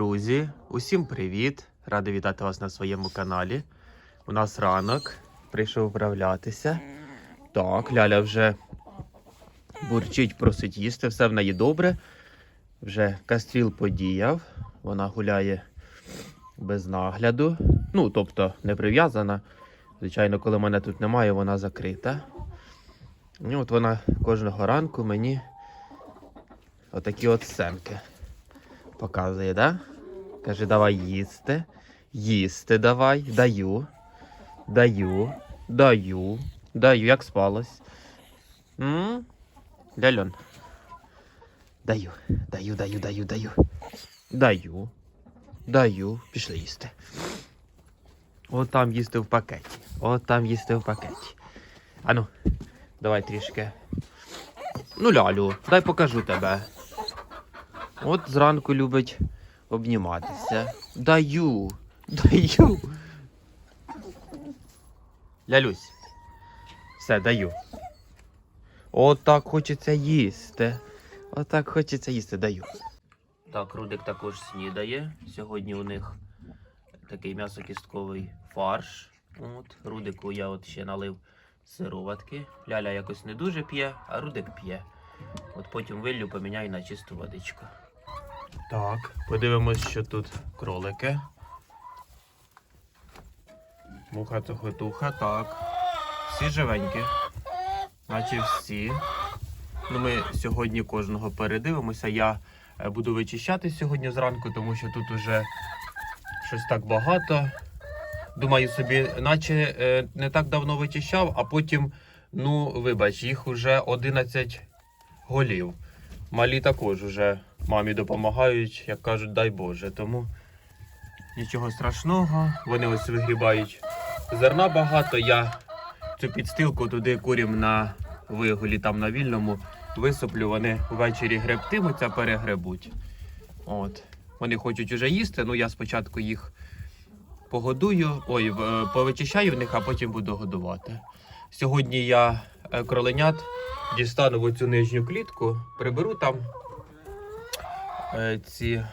Друзі, усім привіт! Радий вітати вас на своєму каналі. У нас ранок, прийшов вправлятися. Так, Ляля вже бурчить, просить їсти, все в неї добре. Вже кастріл подіяв, вона гуляє без нагляду. Ну, тобто не прив'язана. Звичайно, коли мене тут немає, вона закрита. І от вона кожного ранку мені отакі от семки показує, да? Каже, давай їсти. Їсти давай. Даю. Даю. Даю. Даю. Як спалось? М? Ляльон. Даю. Даю, даю, даю, даю. Даю. Даю. Пішли їсти. От там їсти в пакеті. От там їсти в пакеті. Ану, давай трішки. Ну, лялю, дай покажу тебе. От зранку любить обніматися. Даю, даю. Лялюсь. Все, даю. От так хочеться їсти. От так хочеться їсти, даю. Так, Рудик також снідає. Сьогодні у них такий м'ясокістковий фарш. От, Рудику я от ще налив сироватки. Ляля якось не дуже п'є, а Рудик п'є. От потім виллю поміняю на чисту водичку. Так, подивимось, що тут кролики. Муха цухотуха, так. Всі живенькі. Наче всі. Ну, ми сьогодні кожного передивимося. Я е, буду вичищати сьогодні зранку, тому що тут уже щось так багато. Думаю собі, наче е, не так давно вичищав, а потім, ну, вибач, їх уже 11 голів. Малі також уже мамі допомагають, як кажуть, дай Боже. Тому нічого страшного. Вони ось вигрібають зерна багато. Я цю підстилку туди курім на вигулі, там на вільному, висиплю. Вони ввечері гребтимуться, перегребуть. От. Вони хочуть уже їсти, ну я спочатку їх погодую, ой, повичищаю в них, а потім буду годувати. Сьогодні я е, кроленят дістану в оцю нижню клітку, приберу там е, ці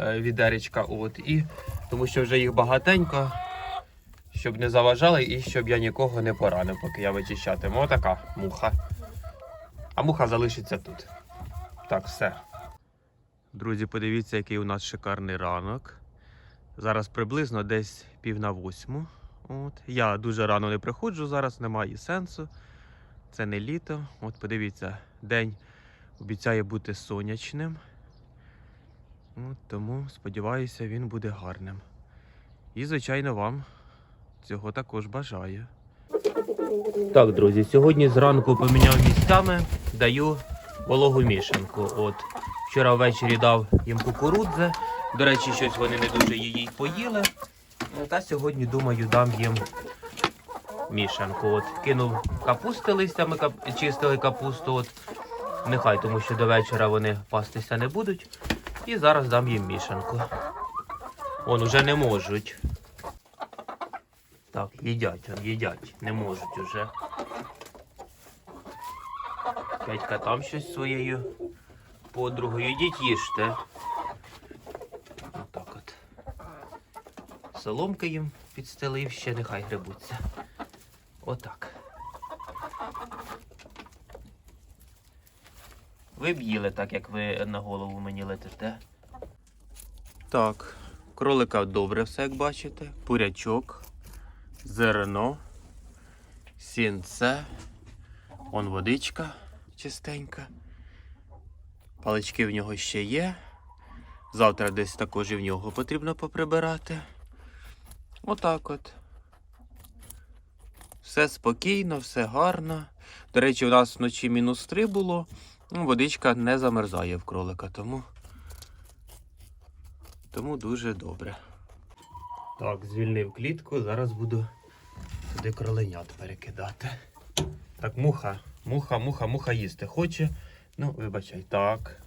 е, відеречка, от, і, тому що вже їх багатенько, щоб не заважали і щоб я нікого не поранив, поки я вичищатиму. Отака муха. А муха залишиться тут. Так, все. Друзі, подивіться, який у нас шикарний ранок. Зараз приблизно десь пів на восьму. От. Я дуже рано не приходжу, зараз немає сенсу. Це не літо. От подивіться, день обіцяє бути сонячним. От, тому сподіваюся, він буде гарним. І, звичайно, вам цього також бажаю. Так, друзі, сьогодні зранку поміняв місцями, даю вологу мішанку. От вчора ввечері дав їм кукурудзи. До речі, щось вони не дуже її поїли. Ну, Та сьогодні, думаю, дам їм мішанку. От кинув капусти листями, кап... чистили капусту. От нехай, тому що до вечора вони пастися не будуть. І зараз дам їм мішанку. Вон уже не можуть. Так, їдять, он, їдять, не можуть уже. Петька там щось своєю подругою. Йдіть їжте. Отак от. Соломки їм підстелив, ще нехай грибуться. Отак. Ви б їли так, як ви на голову мені летите. Так, кролика добре все, як бачите. Пурячок, зерно, сінце, он водичка чистенька. Палички в нього ще є. Завтра десь також і в нього потрібно поприбирати. Отак от. Все спокійно, все гарно. До речі, у нас вночі мінус 3 було. Ну, водичка не замерзає в кролика, тому. Тому дуже добре. Так, звільнив клітку, зараз буду туди кроленят перекидати. Так, муха, муха, муха, муха їсти хоче. Ну, вибачай, так.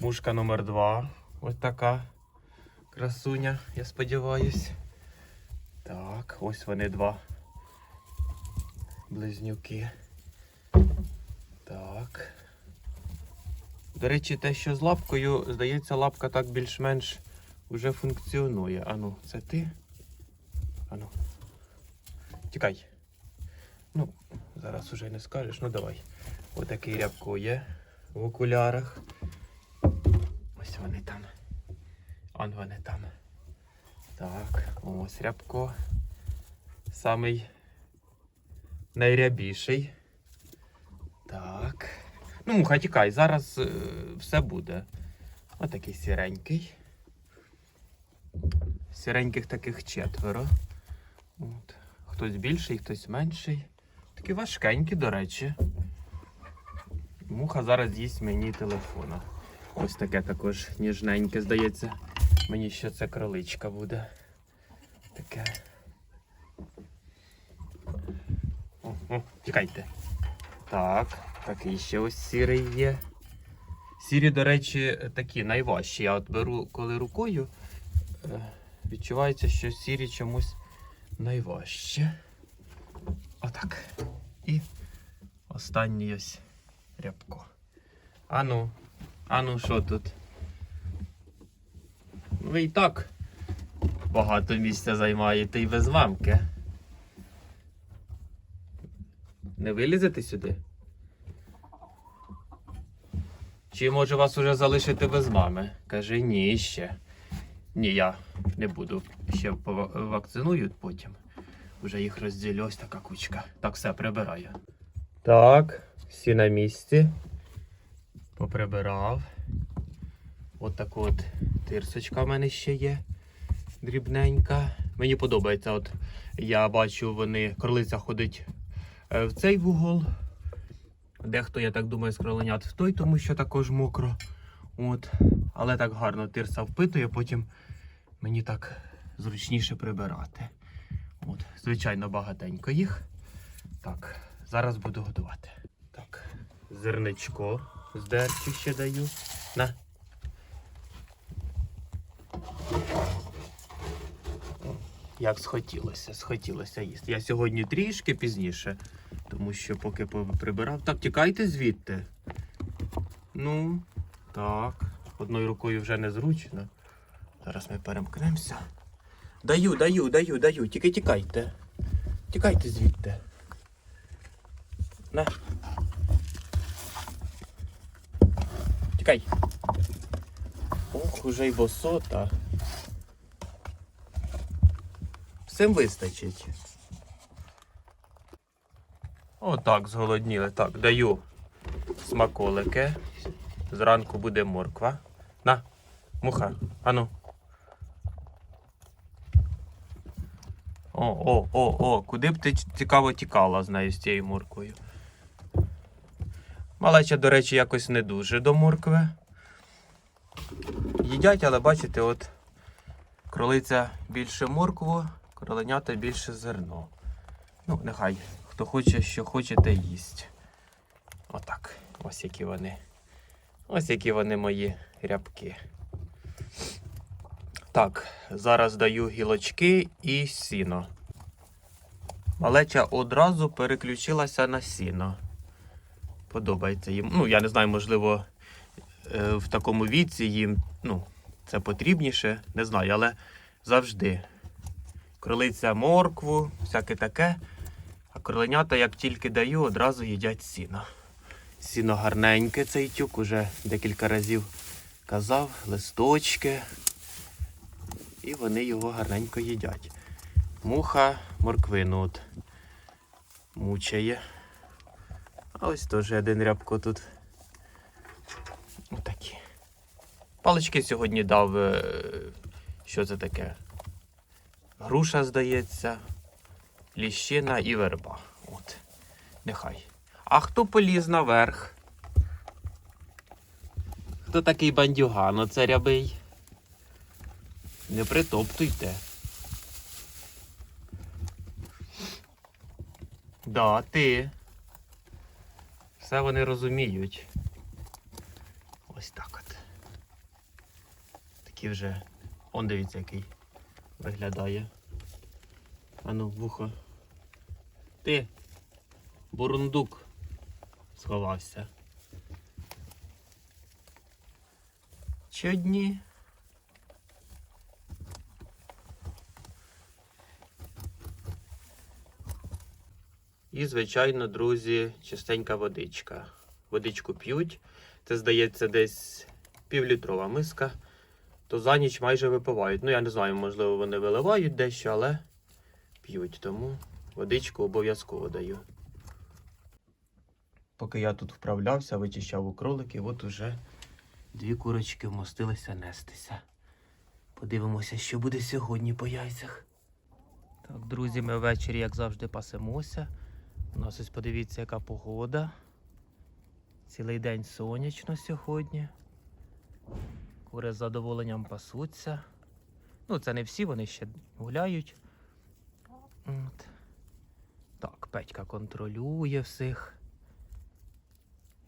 Мушка номер два. Ось така красуня, я сподіваюсь. Так, ось вони два близнюки. Так. До речі, те, що з лапкою, здається, лапка так більш-менш вже функціонує. Ану, це ти? Ану. Тікай. Ну, зараз уже не скажеш, ну давай. Отакий рябко є в окулярах. Ось вони там. Он вони там. Так, ось рябко. Самий найрябіший. Так. Ну, муха, тікай, зараз е, все буде. Отакий сіренький. Сіреньких таких четверо. От. Хтось більший, хтось менший. Такі важкенькі, до речі. Муха зараз їсть мені телефона. Ось таке також ніжненьке, здається. Мені що це кроличка буде. Таке. О, о, тікайте. Так, такий ще ось сірий є. Сірі, до речі, такі найважчі. Я от беру, коли рукою, е, відчувається, що сірі чомусь найважче. Отак. І останній ось рябко. Ану, ану, що тут? Ви і так багато місця займаєте і без мамки. Не вилізете сюди? Чи може вас уже залишити без мами? Каже, ні, ще. Ні, я не буду. Ще вакцинують потім. Уже їх розділю, ось така кучка. Так, все, прибираю. Так, всі на місці. Поприбирав. От така от тирсочка в мене ще є. Дрібненька. Мені подобається. От я бачу, вони кролиця ходить е, в цей вугол. Дехто, я так думаю, з в той, тому що також мокро. От. Але так гарно тирса впитує, потім мені так зручніше прибирати. От. Звичайно, багатенько їх. Так, зараз буду годувати. Так, зерничко з ще даю. На. Як схотілося, схотілося їсти. Я сьогодні трішки пізніше, тому що поки прибирав. Так, тікайте звідти. Ну, так. Одною рукою вже незручно. Зараз ми перемкнемося. Даю, даю, даю, даю. Тільки тікайте. Тікайте звідти. На. Тікай. Ох, уже й босота. Всім вистачить. Отак, зголодніли. Так, даю смаколики. Зранку буде морква. На, муха, ану. О, о, о, о, куди б ти цікаво тікала з нею з цією морквою. Малеча, до речі, якось не дуже до моркви. Їдять, але бачите, от кролиця більше моркву, кроленята більше зерно. Ну, нехай, хто хоче, що хоче, те їсть. Отак. Ось які вони. Ось які вони мої рябки. Так, зараз даю гілочки і сіно. Малеча одразу переключилася на сіно. Подобається їм. Ну, я не знаю, можливо, е, в такому віці їм ну, це потрібніше, не знаю, але завжди. Кролиця моркву, всяке таке. А кроленята, як тільки даю, одразу їдять сіно. Сіно гарненьке, цей тюк уже декілька разів казав, листочки. І вони його гарненько їдять. Муха морквину от мучає. А ось теж один рябко тут. Отакі. Палички сьогодні дав. е, Що це таке? Груша, здається, ліщина і верба. От. Нехай. А хто поліз наверх? Хто такий бандюган? Оце рябий? Не притоптуйте. Да, ти. Все вони розуміють. Ось так от. Такі вже. Он дивіться, який виглядає. Ану, вухо. Ти, бурундук, сховався. Чи? І, звичайно, друзі, чистенька водичка. Водичку п'ють. Це, здається, десь півлітрова миска, то за ніч майже випивають. Ну, я не знаю, можливо, вони виливають дещо, але п'ють. Тому водичку обов'язково даю. Поки я тут вправлявся, вичищав у кроликів, от уже дві курочки вмостилися нестися. Подивимося, що буде сьогодні по яйцях. Так, друзі, ми ввечері, як завжди, пасемося. У нас ось подивіться, яка погода. Цілий день сонячно сьогодні. Кури з задоволенням пасуться. Ну, це не всі, вони ще гуляють. От. Так, Петька контролює всіх.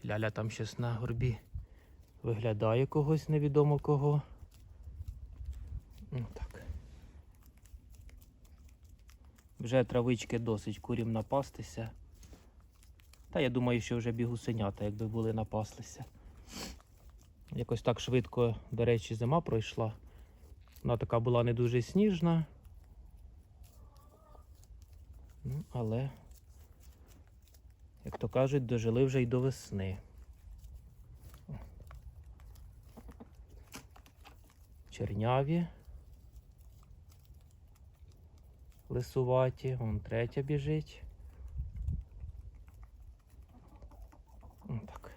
Ляля там щось на горбі виглядає когось невідомо кого. Ну, так. Вже травички досить курім напастися. Та я думаю, що вже бігусенята, якби були напаслися. Якось так швидко, до речі, зима пройшла. Вона така була не дуже сніжна. Ну, але, як то кажуть, дожили вже й до весни. Черняві. Лисуваті, вон третя біжить. Ось так.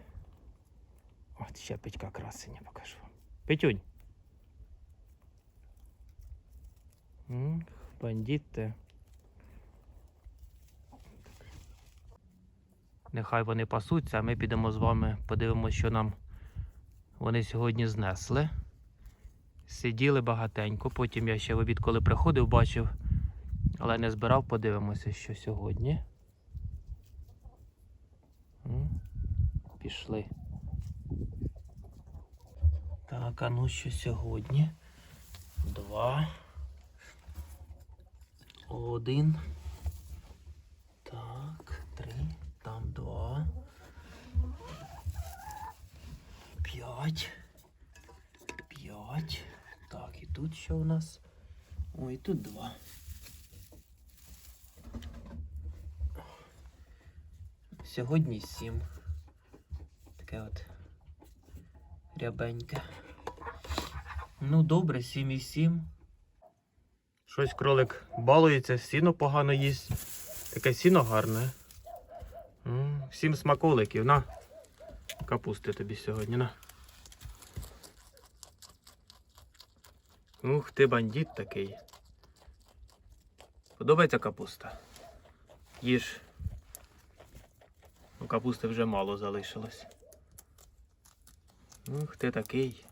От ще Петька красення покажу. Петюнь. М, Нехай вони пасуться, а ми підемо з вами, подивимося, що нам вони сьогодні знесли. Сиділи багатенько, потім я ще в обід, коли приходив, бачив, але не збирав, подивимося, що сьогодні. Пішли. Так, а ну що сьогодні? Два. Один. Так, три. Там два. П'ять. П'ять. Так, і тут що у нас? Ой, тут два. Сьогодні сім. Таке от рябеньке. Ну, добре, сім і сім. Щось кролик балується, сіно погано їсть. Таке сіно гарне. Сім смаколиків, на. Капусти тобі сьогодні, на. Ух ти бандит такий. Подобається капуста? Їж. У капусти вже мало залишилось. Ух ти такий.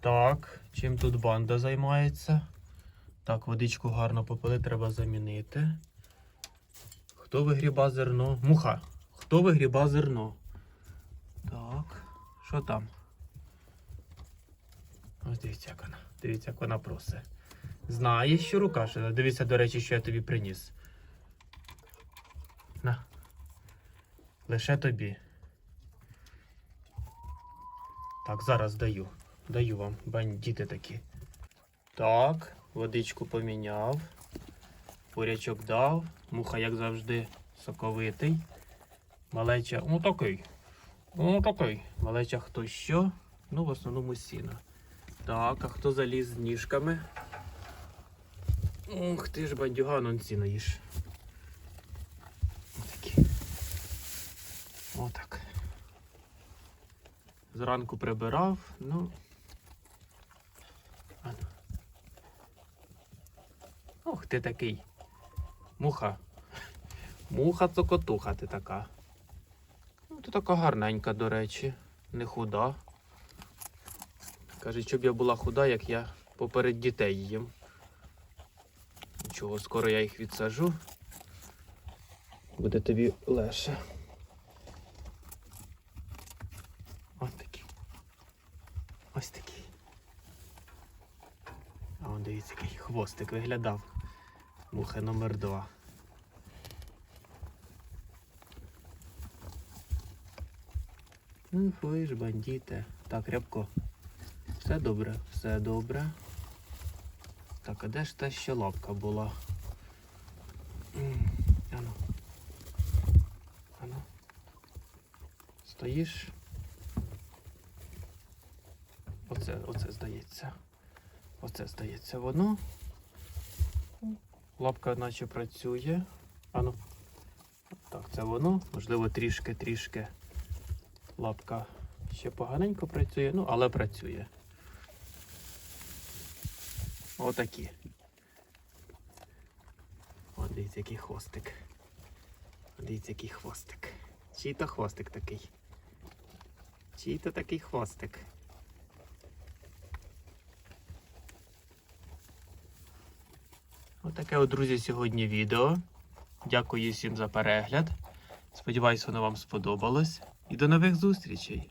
Так, чим тут банда займається? Так, водичку гарно попили, треба замінити. Хто вигріба зерно? Муха. Хто вигріба зерно? Так, що там? Ось дивіться, як вона. Дивіться, як вона просить. Знає, що рука. Дивіться, до речі, що я тобі приніс. На. Лише тобі. Так, зараз даю. Даю вам, бандити такі. Так, водичку поміняв. Бурячок дав. Муха, як завжди, соковитий. Малеча, ну такий. Ну такий. Малеча хто що. Ну, в основному сіно. Так, а хто заліз з ніжками? Ух ти ж, бандюган, он сіно їж. Отакі. Отак. Зранку прибирав, ну. Ох, ти такий. Муха. Муха цокотуха ти така. Ну, ти така гарненька, до речі, не худа. Каже, щоб я була худа, як я поперед дітей їм. Нічого, скоро я їх відсажу. Буде тобі легше. Ось такий. Ось такий. А он дивіться, який хвостик виглядав. Муха номер два. Ну, ви ж бандіте. Так, рябко. Все добре, все добре. Так, а де ж та ще лапка була? Ану. Ану. Стоїш. Оце, оце здається. Оце здається воно. Лапка наче працює. Ану. Так, це воно. Можливо, трішки-трішки лапка ще поганенько працює, ну, але працює. Отакі. О, дивіться, який хвостик. Дивіться, який хвостик. Чий то хвостик такий? Чий то такий хвостик? Отаке от, друзі, сьогодні відео. Дякую всім за перегляд. Сподіваюсь, воно вам сподобалось. І до нових зустрічей!